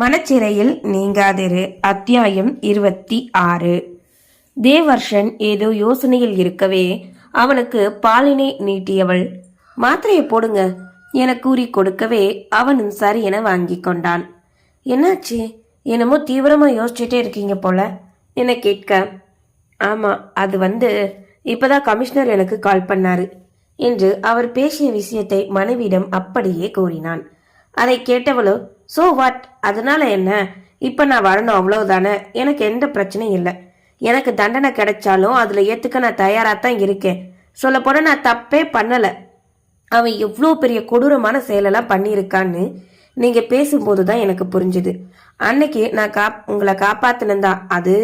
மனச்சிறையில் நீங்காதிரு. அத்தியாயம் இருபத்தி ஆறு. தேவர்ஷன் ஏதோ யோசனையில் இருக்கவே அவனுக்கு பாலினை நீட்டியவள். மாத்திரையை போடுங்க என கூறி கொடுக்கவே அவனும் சரி என வாங்கி கொண்டான். என்னாச்சு? என்னமோ தீவிரமா யோசிச்சுட்டே இருக்கீங்க போல என கேட்க. ஆமா அது வந்து இப்பதான் கமிஷனர் எனக்கு கால் பண்ணாரு என்று அவர் பேசிய விஷயத்தை மனைவியிடம் அப்படியே கூறினான். அதை கேட்டவளோ ஸோ வாட் அதனால என்ன? இப்போ நான் வரணும் அவ்வளவுதானே? எனக்கு எந்த பிரச்சனையும் இல்லை. எனக்கு தண்டனை கிடைச்சாலும் அதில் ஏற்றுக்க நான் தயாராக தான் இருக்கேன். சொல்லப்போனால் நான் தப்பே பண்ணலை. அவன் எவ்வளோ பெரிய கொடூரமான செயலெல்லாம் பண்ணியிருக்கான்னு நீங்கள் பேசும்போது தான் எனக்கு புரிஞ்சுது. அன்னைக்கு நான் காப் உங்களை காப்பாத்தினதான் அது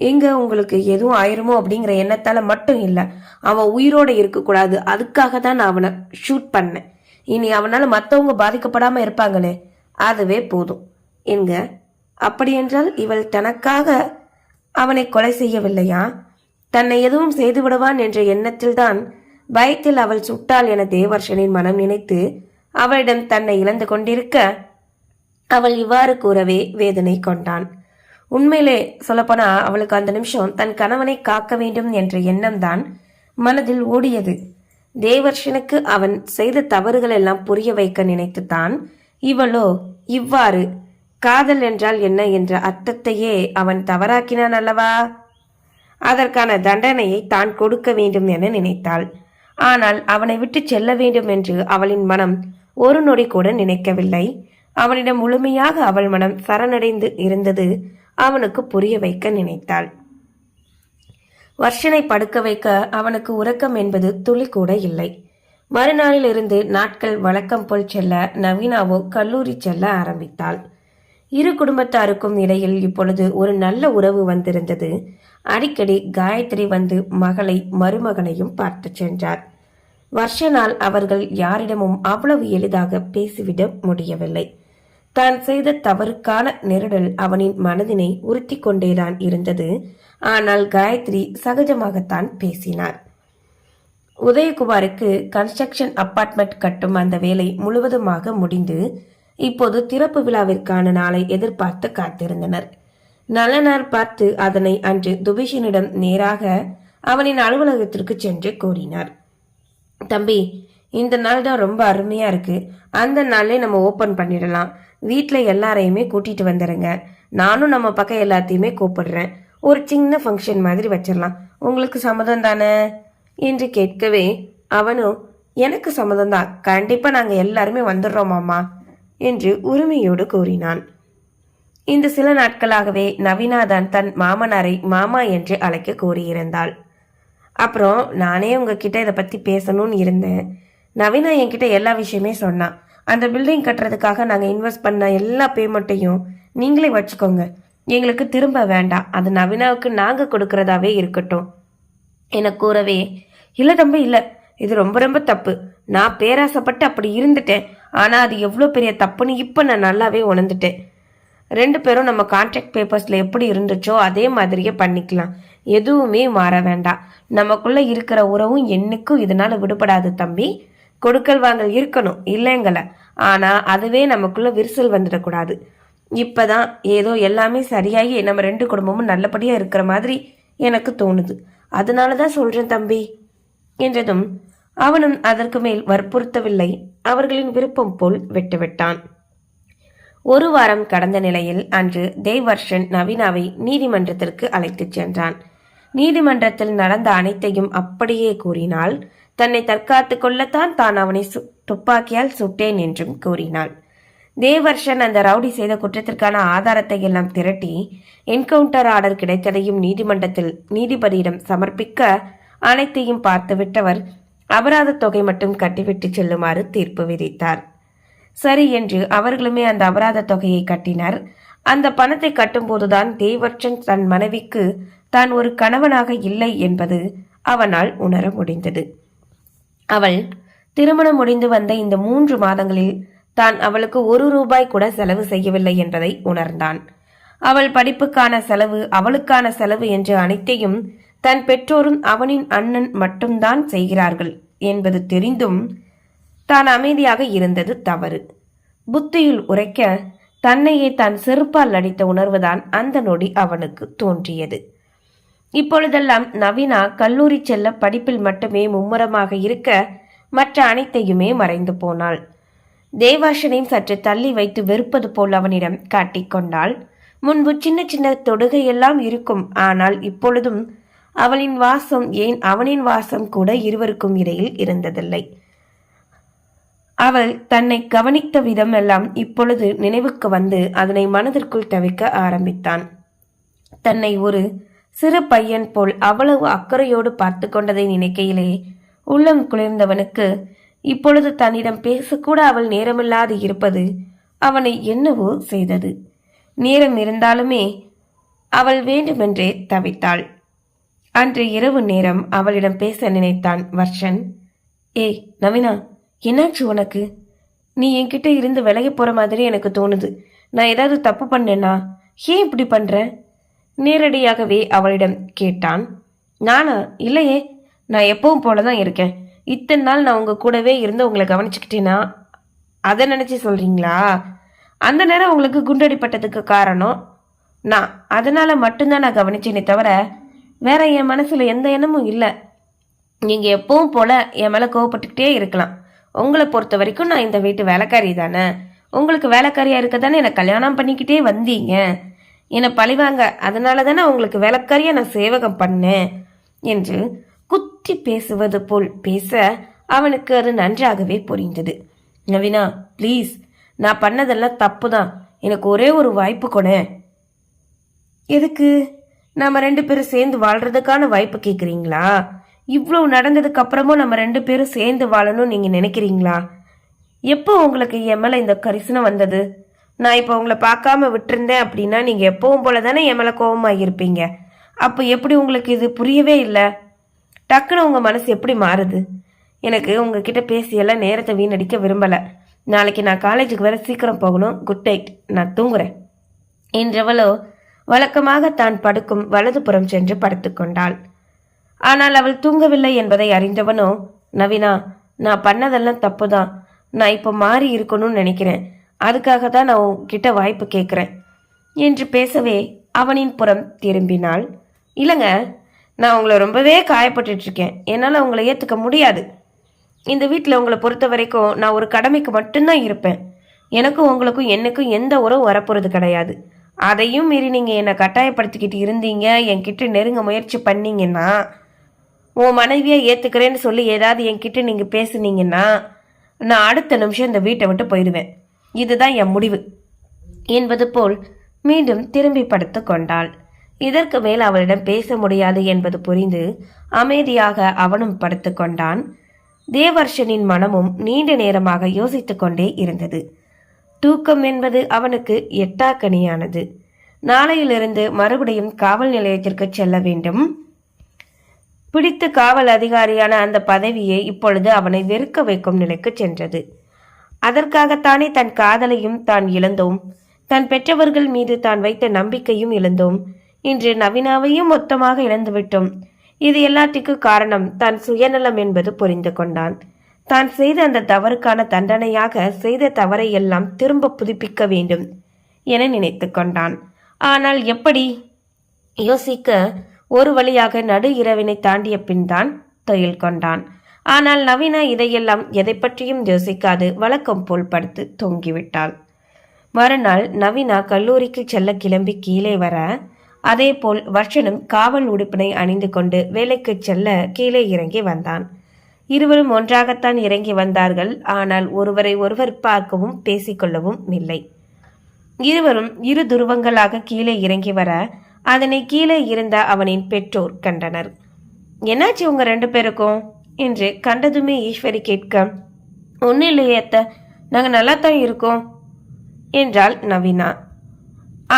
எங்க உங்களுக்கு எதுவும் ஆயிருமோ அப்படிங்கிற எண்ணத்தால் மட்டும் இல்லை. அவன் உயிரோடு இருக்கக்கூடாது. அதுக்காக தான் நான் அவனை ஷூட் பண்ணேன். இனி அவனால் மற்றவங்க பாதிக்கப்படாமல் இருப்பாங்களே. அதுவே போதும். என்க அப்படியென்றால் இவள் தனக்காக அவனை கொலை செய்யவில்லையா? தன்னை எதுவும் செய்து விடுவான் என்ற எண்ணத்தில்தான் பயத்தில் அவள் சுட்டாள் என தேவர்ஷனின் மனம் நினைத்து அவளிடம் தன்னை இழந்து கொண்டிருக்க அவள் இவ்வாறு கூறவே வேதனை கொண்டான். உண்மையிலே சொல்லப்போனா அவளுக்கு அந்த நிமிஷம் தன் கணவனை காக்க வேண்டும் என்ற எண்ணம்தான் மனதில் ஓடியது. தேவர்ஷனுக்கு அவன் செய்த தவறுகள் எல்லாம் புரிய வைக்க நினைத்துத்தான் இவளோ இவ்வாறு. காதல் என்றால் என்ன என்ற அர்த்தத்தையே அவன் தவறாக்கினான் அல்லவா? அதற்கான தண்டனையை தான் கொடுக்க வேண்டும் என நினைத்தாள். ஆனால் அவனை விட்டு செல்ல வேண்டும் என்று அவளின் மனம் ஒரு நொடி கூட நினைக்கவில்லை. அவனிடம் முழுமையாக அவள் மனம் சரணடைந்து இருந்தது அவனுக்கு புரிய வைக்க நினைத்தாள். வர்ஷனை படுக்க வைக்க அவனுக்கு உறக்கம் என்பது துளி கூட இல்லை. மறுநாளிலிருந்து நாட்கள் வழக்கம் போல் செல்ல நவீனாவோ கல்லூரி செல்ல ஆரம்பித்தாள். இரு குடும்பத்தாருக்கும் இடையில் இப்பொழுது ஒரு நல்ல உறவு வந்திருந்தது. அடிக்கடி காயத்ரி வந்து மகளை மருமகனையும் பார்த்து சென்றார். வருஷ நாள் அவர்கள் யாரிடமும் அவ்வளவு எளிதாக பேசிவிட முடியவில்லை. தான் செய்த தவறுக்கான நெருடல் அவனின் மனதினை உறுத்தி கொண்டேதான் இருந்தது. ஆனால் காயத்ரி சகஜமாகத்தான் பேசினார். உதயகுமாருக்கு கன்ஸ்ட்ரக்ஷன் அபார்ட்மெண்ட் கட்டும் அந்த வேலை முழுவதுமாக முடிந்து இப்போது திறப்பு விழாவிற்கான நாளை எதிர்பார்த்து காத்திருந்தனர். நல்ல நாள் பார்த்து அதனை அன்று துபிஷனிடம் நேராக அவனின் அலுவலகத்திற்கு சென்று கூறினார். தம்பி இந்த நாள் தான் ரொம்ப அருமையா இருக்கு. அந்த நாளே நம்ம ஓபன் பண்ணிடலாம். வீட்டில் எல்லாரையுமே கூட்டிட்டு வந்துடுங்க நானும் நம்ம பக்கம் எல்லாத்தையுமே கூப்பிடுறேன். ஒரு சின்ன ஃபங்க்ஷன் மாதிரி வச்சிடலாம். உங்களுக்கு சம்மதம் தானே? என்று கேட்கவே அவனும் எனக்கு சம்மதம் தான் கண்டிப்பா நாங்க எல்லாருமே வந்துடுறோம் மாமா என்று உரிமையோடு கூறினான். இந்த சில நாட்களாகவே நவீனாதான் தன் மாமனாரை மாமா என்று அழைக்க கூறியிருந்தாள். அப்புறம் நானே உங்ககிட்ட இதை பத்தி பேசணும்னு இருந்தேன். நவீனா என்கிட்ட எல்லா விஷயமே சொன்னான் அந்த பில்டிங் கட்டுறதுக்காக நாங்க இன்வெஸ்ட் பண்ண எல்லா பேமெண்ட்டையும் நீங்களே வச்சுக்கோங்க. எங்களுக்கு திரும்ப வேண்டாம். அது நவீனாவுக்கு நாங்க கொடுக்கறதாவே இருக்கட்டும். என கூறவே இல்லை தம்பி இல்லை. இது ரொம்ப ரொம்ப தப்பு. நான் பேராசைப்பட்டு அப்படி இருந்துட்டேன். ஆனால் அது எவ்வளோ பெரிய தப்புன்னு இப்போ நான் நல்லாவே உணர்ந்துட்டேன். ரெண்டு பேரும் நம்ம கான்ட்ராக்ட் பேப்பர்ஸில் எப்படி இருந்துச்சோ அதே மாதிரியே பண்ணிக்கலாம். எதுவுமே மாற வேண்டாம். நமக்குள்ளே இருக்கிற உறவும் என்னைக்கும் இதனால் விடுபடாது தம்பி. கொடுக்கல் வாங்கல் இருக்கணும் இல்லைங்கள? ஆனால் அதுவே நமக்குள்ளே விரிசல் வந்துடக்கூடாது. இப்பதான் ஏதோ எல்லாமே சரியாகி நம்ம ரெண்டு குடும்பமும் நல்லபடியாக இருக்கிற மாதிரி எனக்கு தோணுது. அதனால தான் சொல்கிறேன் தம்பி. என்றதும் அவனும் அதற்கு மேல் வற்புறுத்தவில்லை. அவர்களின் விருப்பம் போல் விட்டுவிட்டான். ஒரு வாரம் கடந்த நிலையில் அன்று தேவர்ஷன் நவீனாவை நீதிமன்றத்திற்கு அழைத்துச் சென்றான். நீதிமன்றத்தில் நடந்த அனைத்தையும் அப்படியே கூறினால் தன்னை தற்காத்துக் கொள்ளத்தான் தான் அவனை சு- துப்பாக்கியால் சுட்டேன் என்றும் கூறினாள். தேவர்ஷன் அந்த ரவுடி செய்த குற்றத்திற்கான ஆதாரத்தை எல்லாம் திரட்டி என்கவுண்டர் ஆர்டர் கிடைத்ததையும் நீதிமன்றத்தில் நீதிபதியிடம் சமர்ப்பிக்க அனைத்தையும் பார்த்துவிட்டவர் அபராத தொகை மட்டும் கட்டிவிட்டு செல்லுமாறு தீர்ப்பு விதித்தார். சரி என்று அவர்களுமே அந்த அபராத தொகையை கட்டினர். அந்த பணத்தை கட்டும்போதுதான் தேவர்ஷன் தன் மனைவிக்கு தான் ஒரு கணவனாக இல்லை என்பது அவனால் உணர முடிந்தது. அவள் திருமணம் முடிந்து வந்த இந்த மூன்று மாதங்களில் தான் அவளுக்கு ஒரு ரூபாய் கூட செலவு செய்யவில்லை என்பதை உணர்ந்தான். அவள் படிப்புக்கான செலவு அவளுக்கான செலவு என்று அனைத்தையும் தன் பெற்றோரும் அவனின் அண்ணன் மட்டும்தான் செய்கிறார்கள் என்பது தெரிந்தும் தான் அமைதியாக இருந்தது தவறு. புத்தியில் உரைக்க தன்னையே தான் செருப்பால் அடித்த உணர்வுதான் அந்த நொடி அவனுக்கு தோன்றியது. இப்பொழுதெல்லாம் நவீனா கல்லூரி செல்ல படிப்பில் மட்டுமே மும்முரமாக இருக்க மற்ற அனைத்தையுமே மறைந்து போனாள். தேவாஷனையும் சற்று தள்ளி வைத்து வெறுப்பது போல் அவனிடம் காட்டிக்கொண்டாள் முன்பு சின்ன சின்ன தொடுகையெல்லாம் இருக்கும். ஆனால் இப்பொழுதும் அவளின் வாசம் ஏன் அவனின் வாசம் கூட இருவருக்கும் இடையில் இருந்ததில்லை. அவள் தன்னை கவனித்த விதமெல்லாம் இப்பொழுது நினைவுக்கு வந்து அதனை மனதிற்குள் தவிக்க ஆரம்பித்தான். தன்னை ஒரு சிறு பையன் போல் அவ்வளவு அக்கறையோடு பார்த்து கொண்டதை நினைக்கையிலே உள்ளம் குளிர்ந்தவனுக்கு இப்பொழுது தன்னிடம் பேசக்கூட அவள் நேரமில்லாது இருப்பது அவனை என்னவோ செய்தது. நேரம் இருந்தாலுமே அவள் வேண்டுமென்றே தவித்தாள். அன்று இரவு நேரம் அவளிடம் பேச நினைத்தான் வர்ஷன். ஏய் நவீனா என்னாச்சு உனக்கு? நீ என்கிட்ட இருந்து விலகி போற மாதிரி எனக்கு தோணுது. நான் ஏதாவது தப்பு பண்ணேனா ஏன் இப்படி பண்ற? நேரடியாகவே அவளிடம் கேட்டான். நானா? இல்லையே. நான் எப்பவும் போல தான் இருக்கேன். இத்தனை நாள் நான் உங்கள் கூடவே இருந்து உங்களை கவனிச்சுக்கிட்டேன்னா அதை நினச்சி சொல்கிறீங்களா அந்த நேரம் உங்களுக்கு குண்டடிப்பட்டதுக்கு காரணம் நான். அதனால் மட்டும்தான் நான் கவனிச்சேனே தவிர வேற என் மனசில் எந்த எண்ணமும் இல்லை. நீங்கள் எப்பவும் போல் என் மேலே கோவப்பட்டுக்கிட்டே இருக்கலாம். உங்களை பொறுத்த வரைக்கும் நான் இந்த வீட்டு வேலைக்காரி தானே. உங்களுக்கு வேலைக்காரியாக இருக்க தானே என்னை கல்யாணம் பண்ணிக்கிட்டே வந்தீங்க. என்னை பழிவாங்க. அதனால தானே உங்களுக்கு வேலைக்காரியாக நான் சேவகம் பண்ணேன். என்று குத்தி பேசுவது போல் பேச அவனுக்கு அது நன்றாகவே புரிந்தது. நவீனா ப்ளீஸ் நான் பண்ணதெல்லாம் தப்பு தான் எனக்கு ஒரே ஒரு வாய்ப்பு கொடு. எதுக்கு? நம்ம ரெண்டு பேரும் சேர்ந்து வாழ்றதுக்கான வாய்ப்பு கேட்குறீங்களா இவ்வளவு நடந்ததுக்கு அப்புறமும் நம்ம ரெண்டு பேரும் சேர்ந்து வாழணும்னு நீங்க நினைக்கிறீங்களா? எப்போ உங்களுக்கு என் இந்த கரிசனம் வந்தது? நான் இப்போ உங்களை பார்க்காம விட்டிருந்தேன் அப்படின்னா நீங்க எப்பவும் போல தானே என் மேல இருப்பீங்க அப்போ எப்படி உங்களுக்கு இது புரியவே இல்லை? டக்குன்னு உங்கள் மனசு எப்படி மாறுது? எனக்கு உங்ககிட்ட பேசியெல்லாம் நேரத்தை வீணடிக்க விரும்பலை. நாளைக்கு நான் காலேஜுக்கு வர சீக்கிரம் போகணும். குட் நைட் நான் தூங்குறேன். என்றவளோ வழக்கமாக தான் படுக்கும் வலதுபுறம் சென்று படுத்துக்கொண்டாள் ஆனால் அவள் தூங்கவில்லை என்பதை அறிந்தவனோ நவீனா நான் பண்ணதெல்லாம் தப்புதான். நான் இப்போ மாறி இருக்கணும்னு நினைக்கிறேன். அதுக்காக தான் நான் உன்கிட்ட வாய்ப்பு கேட்குறேன் என்று பேசவே அவனின் புறம் திரும்பினாள். இல்லைங்க நான் உங்களை ரொம்பவே காயப்பட்டுட்டு இருக்கேன் என்னால் உங்களை ஏற்றுக்க முடியாது. இந்த வீட்டில் உங்களை பொறுத்த வரைக்கும் நான் ஒரு கடமைக்கு மட்டும்தான் இருப்பேன். எனக்கும் உங்களுக்கும் என்னைக்கும் எந்த உறவு வரப்போகிறது கிடையாது. அதையும் மீறி நீங்கள் என்னை கட்டாயப்படுத்திக்கிட்டு இருந்தீங்க என்கிட்ட நெருங்க முயற்சி பண்ணீங்கன்னா உன் மனைவியை ஏற்றுக்கிறேன்னு சொல்லி ஏதாவது என்கிட்ட நீங்கள் பேசுனீங்கன்னா நான் அடுத்த நிமிஷம் இந்த வீட்டை விட்டு போயிடுவேன். இதுதான் என் முடிவு. என்பது போல் மீண்டும் திரும்பி படுத்து கொண்டாள். இதற்கு மேல் அவளிடம் பேச முடியாது என்பது புரிந்து அமைதியாக அவனும் படுத்துக்கொண்டான் தேவர்ஷனின் மனமும் நீண்ட நேரமாக யோசித்துக் கொண்டே இருந்தது. தூக்கம் என்பது அவனுக்கு எட்டாக்கனியானது. நாளையிலிருந்து மறுபடியும் காவல் நிலையத்திற்கு செல்ல வேண்டும். பிடித்து காவல் அதிகாரியான அந்த பதவியை இப்பொழுது அவனை வெறுக்க வைக்கும் நிலைக்கு சென்றது. அதற்காகத்தானே தன் காதலையும் தான் இழந்தோம். தன் பெற்றவர்கள் மீது தான் வைத்த நம்பிக்கையும் இழந்தோம். இன்று நவீனாவையும் மொத்தமாக இழந்துவிட்டோம். இது எல்லாத்திற்கு காரணம் தன் சுயநலம் என்பது புரிந்து கொண்டான். தான் செய்த அந்த தவறுக்கான தண்டனையாக செய்த தவறை எல்லாம் திரும்ப புதுப்பிக்க வேண்டும் என நினைத்து கொண்டான். ஆனால் எப்படி? யோசிக்க ஒரு வழியாக நடு இரவினை தாண்டிய பின் தான் தொழில் கொண்டான். ஆனால் நவீனா இதையெல்லாம் எதை பற்றியும் யோசிக்காது வழக்கம் போல் படுத்து தொங்கிவிட்டாள். மறுநாள் நவீனா கல்லூரிக்கு செல்ல கிளம்பி கீழே வர அதேபோல் வர்ஷனும் காவல் உடுப்பினை அணிந்து கொண்டு வேலைக்கு செல்ல கீழே இறங்கி வந்தான். இருவரும் ஒன்றாகத்தான் இறங்கி வந்தார்கள். ஆனால் ஒருவரை ஒருவர் பார்க்கவும் பேசிக்கொள்ளவும் இல்லை. இருவரும் இரு துருவங்களாக கீழே இறங்கி வர அதனை கீழே இருந்த அவனின் பெற்றோர் கண்டனர். என்னாச்சு உங்க ரெண்டு பேருக்கும்? என்று கண்டதுமே ஈஸ்வரி கேட்க ஒன்றும் இல்லையே அத்த. நாங்கள் நல்லா தான் இருக்கோம் என்றாள் நவீனா.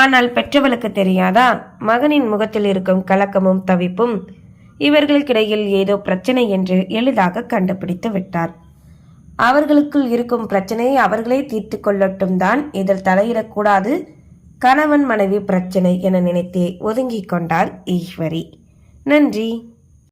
ஆனால் பெற்றவளுக்கு தெரியாதா? மகனின் முகத்தில் இருக்கும் கலக்கமும் தவிப்பும் இவர்களுக்கிடையில் ஏதோ பிரச்சனை என்று எளிதாக கண்டுபிடித்து விட்டார். அவர்களுக்குள் இருக்கும் பிரச்சனையை அவர்களே தீர்த்து கொள்ளட்டும் தான் இதில் தலையிடக்கூடாது. கணவன் மனைவி பிரச்சனை என நினைத்தே ஒதுங்கிக் கொண்டார் ஈஸ்வரி. நன்றி.